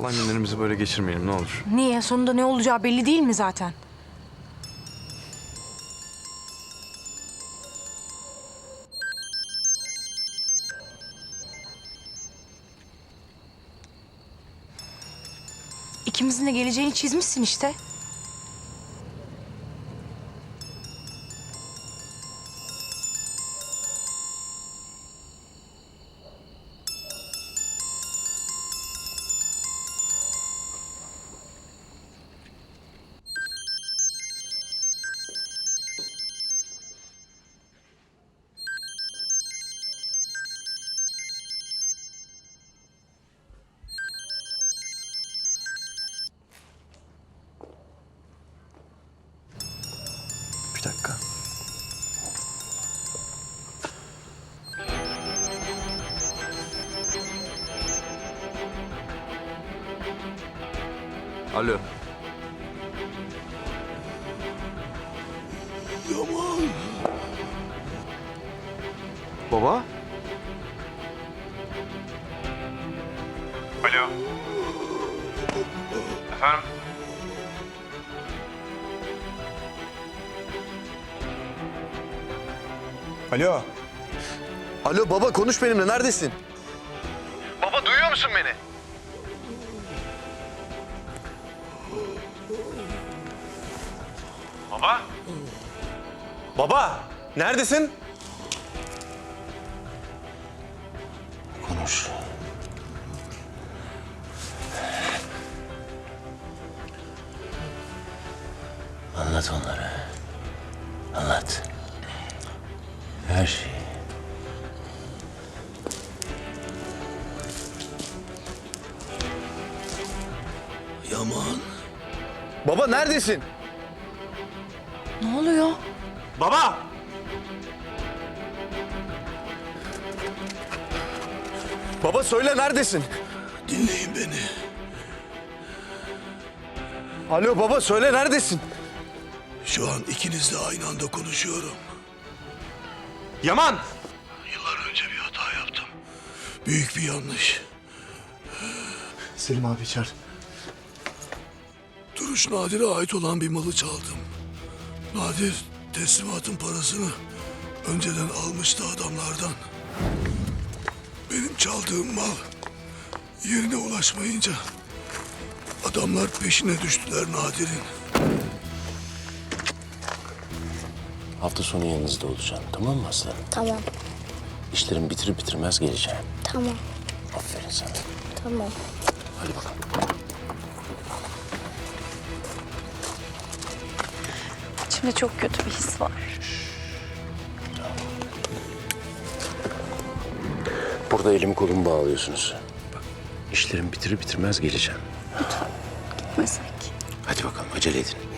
Halay günlerimizi böyle geçirmeyelim ne olur. Niye? Sonunda ne olacağı belli değil mi zaten? İkimizin de geleceğini çizmişsin işte. Alo. Yaman. Baba? Alo. Efendim? Alo. Alo baba konuş benimle neredesin? Baba duyuyor musun beni? Baba? Baba neredesin? Konuş. Anlat onlara. Anlat. Her şeyi. Yaman. Baba neredesin? Ne oluyor? Baba. Baba söyle neredesin? Dinleyin beni. Alo baba söyle neredesin? Şu an ikinizle aynı anda konuşuyorum. Yaman. Yıllar önce bir hata yaptım. Büyük bir yanlış. Selim abi içer. Duruş Nadir'e ait olan bir malı çaldım. Nadir teslimatın parasını önceden almıştı adamlardan. Benim çaldığım mal yerine ulaşmayınca adamlar peşine düştüler Nadir'in. Hafta sonu yanınızda olacağım. Tamam mı aslanım? Tamam, İşlerimi bitirip bitirmez geleceğim. tamam, Aferin sana. tamam. Hadi bakalım. İçimde çok kötü bir his var. Burada elimi kolumu bağlıyorsunuz. Bak işlerimi bitirir bitirmez geleceğim. Mesela Hadi bakalım acele edin.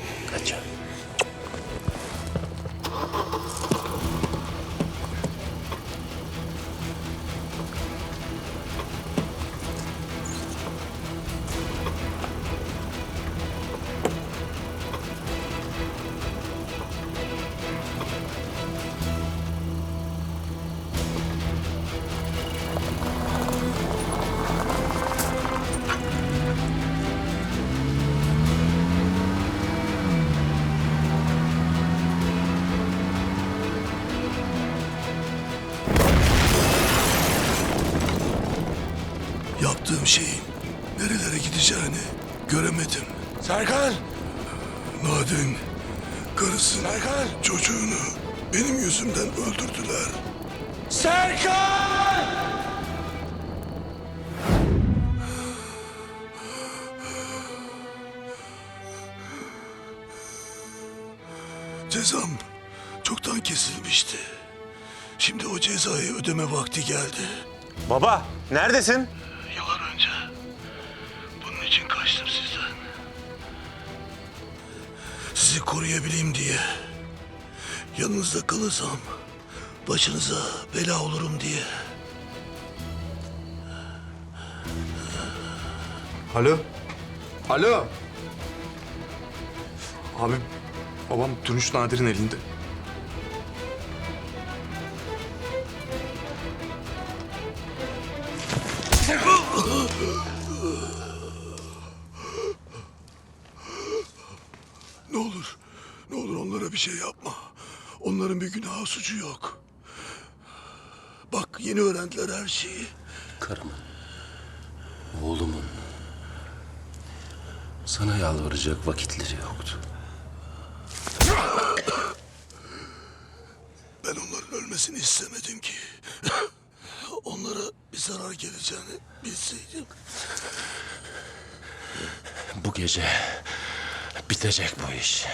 Serkan! Nadir'in karısını, Serkan! çocuğunu benim yüzümden öldürdüler. Serkan! Cezam çoktan kesilmişti. Şimdi o cezayı ödeme vakti geldi. Baba neredesin? Sizi koruyabileyim diye. Yanınızda kalırsam başınıza bela olurum diye. Alo. Alo. Abi babam Dönüş Nadir'in elinde. Şey yapma. Onların bir günahı suçu yok. Bak yeni öğrendiler her şeyi. Karımın, oğlumun sana yalvaracak vakitleri yoktu. Ben onların ölmesini istemedim ki. Onlara bir zarar geleceğini bilseydim. Bu gece bitecek bu iş.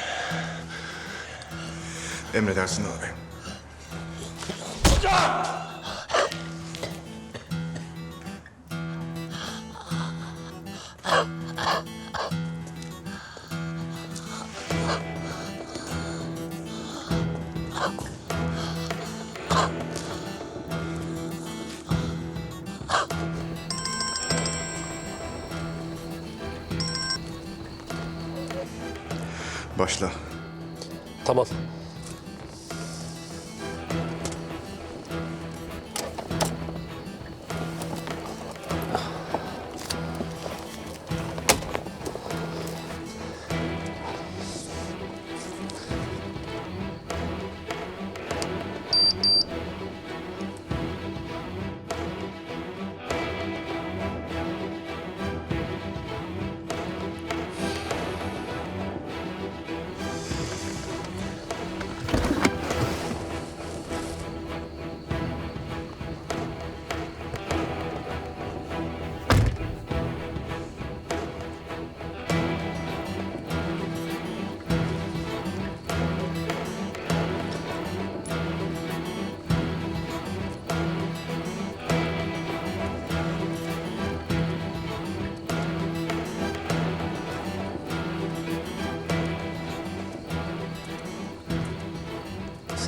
Emredersin abi. Başla. Tamam.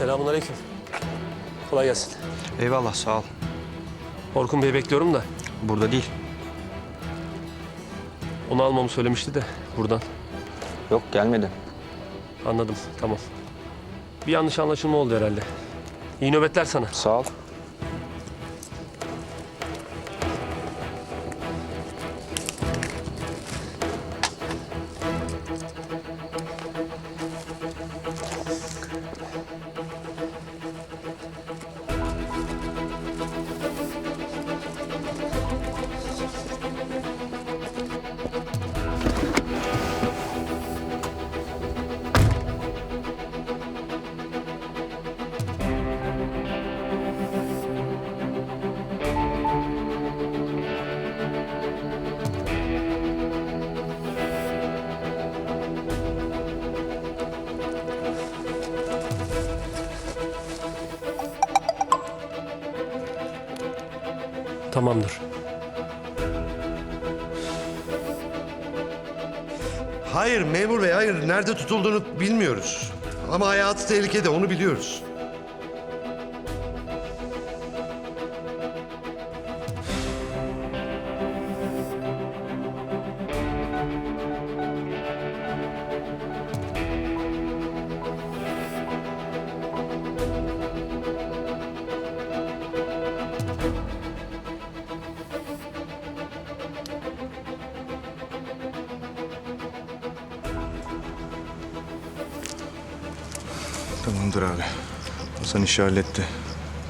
Selamun aleyküm. Kolay gelsin. Eyvallah sağ ol. Orkun Bey'i bekliyorum da Burada değil. onu almamı söylemişti de buradan. Yok gelmedi. Anladım, tamam. Bir yanlış anlaşılma oldu herhalde. İyi nöbetler sana. Sağ ol. Tamamdır. Hayır memur bey hayır. Nerede tutulduğunu bilmiyoruz. Ama hayatı tehlikede onu biliyoruz. Tamamdır abi. Hasan işi halletti.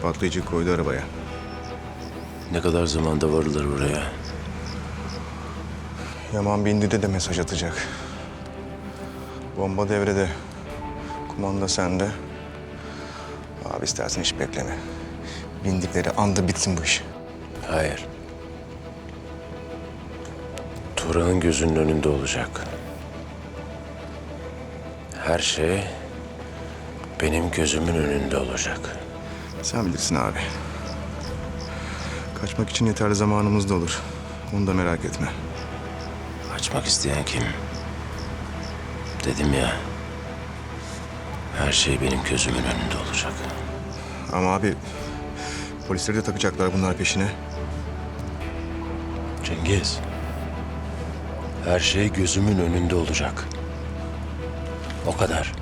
Patlayıcı koydu arabaya. Ne kadar zamanda varılır buraya? Yaman bindi de de mesaj atacak. Bomba devrede. Kumanda sende. Abi istersen hiç bekleme. Bindikleri anda bitsin bu iş. Hayır. Turan'ın gözünün önünde olacak. Her şey benim gözümün önünde olacak. Sen bilirsin abi. Kaçmak için yeterli zamanımız da olur. Onu da merak etme. Açmak isteyen kim? Dedim ya. Her şey benim gözümün önünde olacak. Ama abi polisleri de takacaklar bunlar peşine. Cengiz. Her şey gözümün önünde olacak. O kadar.